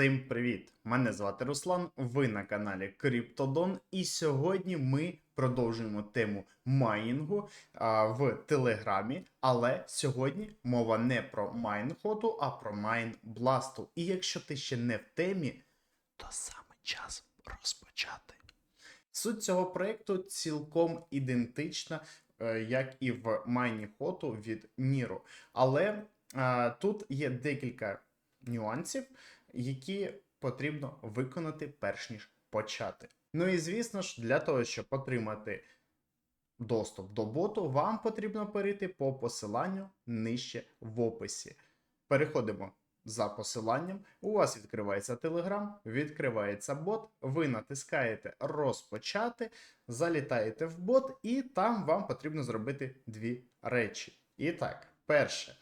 Всім привіт! Мене звати Руслан. Ви на каналі Криптодон, і сьогодні ми продовжуємо тему майнінгу а, в Телеграмі. Але сьогодні мова не про майнхоту, а про майнбласту. І якщо ти ще не в темі, то саме час розпочати. Суть цього проекту цілком ідентична, е, як і в майніхоту від Ніру. Але е, тут є декілька нюансів, які потрібно виконати перш ніж почати. Ну і звісно ж, для того, щоб отримати доступ до боту, вам потрібно перейти по посиланню нижче в описі. Переходимо за посиланням. У вас відкривається Telegram, відкривається бот, ви натискаєте розпочати, залітаєте в бот, і там вам потрібно зробити дві речі. І так, перше,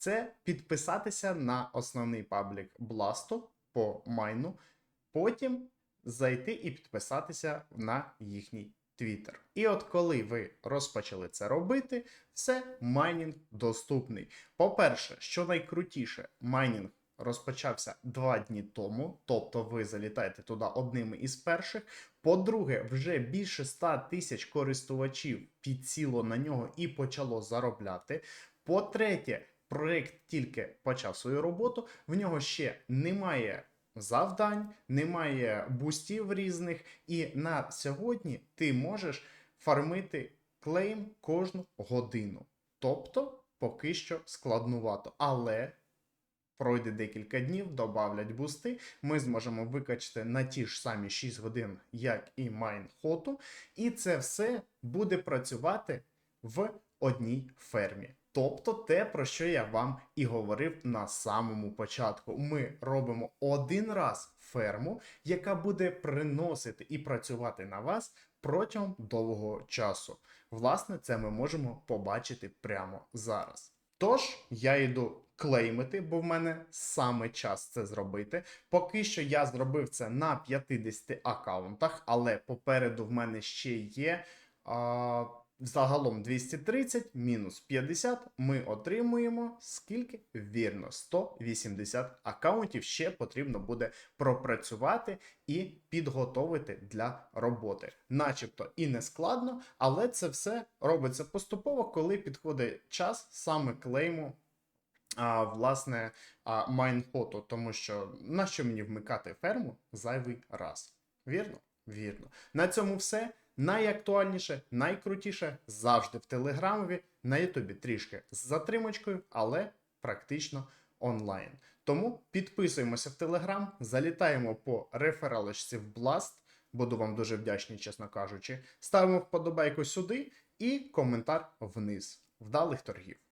це підписатися на основний паблік Бласту по майну, потім зайти і підписатися на їхній Твіттер. І от коли ви розпочали це робити, все майнінг доступний. По-перше, що найкрутіше, майнінг розпочався два дні тому, тобто ви залітаєте туди одними із перших. По-друге, вже більше 100 тисяч користувачів підсіло на нього і почало заробляти. По-третє, проект тільки почав свою роботу, в нього ще немає завдань, немає бустів різних, і на сьогодні ти можеш фармити клейм кожну годину. Тобто, поки що складнувато. Але пройде декілька днів, добавлять бусти, ми зможемо викачати на ті ж самі 6 годин, як і Майнхоту, і це все буде працювати в одній фермі. Тобто те, про що я вам і говорив на самому початку. Ми робимо один раз ферму, яка буде приносити і працювати на вас протягом довгого часу. Власне, це ми можемо побачити прямо зараз. Тож я йду клеймити, бо в мене саме час це зробити. Поки що я зробив це на 50 аккаунтах, але попереду в мене ще є. А... Загалом 230 мінус 50 ми отримуємо скільки? Вірно, 180 аккаунтів ще потрібно буде пропрацювати і підготовити для роботи. Начебто і не складно, але це все робиться поступово, коли підходить час саме клейму. А, власне, а, майнхоту, тому що на що мені вмикати ферму зайвий раз. Вірно? Вірно. На цьому все. Найактуальніше, найкрутіше завжди в Телеграмові, на Ютубі трішки з затримочкою, але практично онлайн. Тому підписуємося в Телеграм, залітаємо по рефералочці в Blast. Буду вам дуже вдячний, чесно кажучи. Ставимо вподобайку сюди і коментар вниз. Вдалих торгів.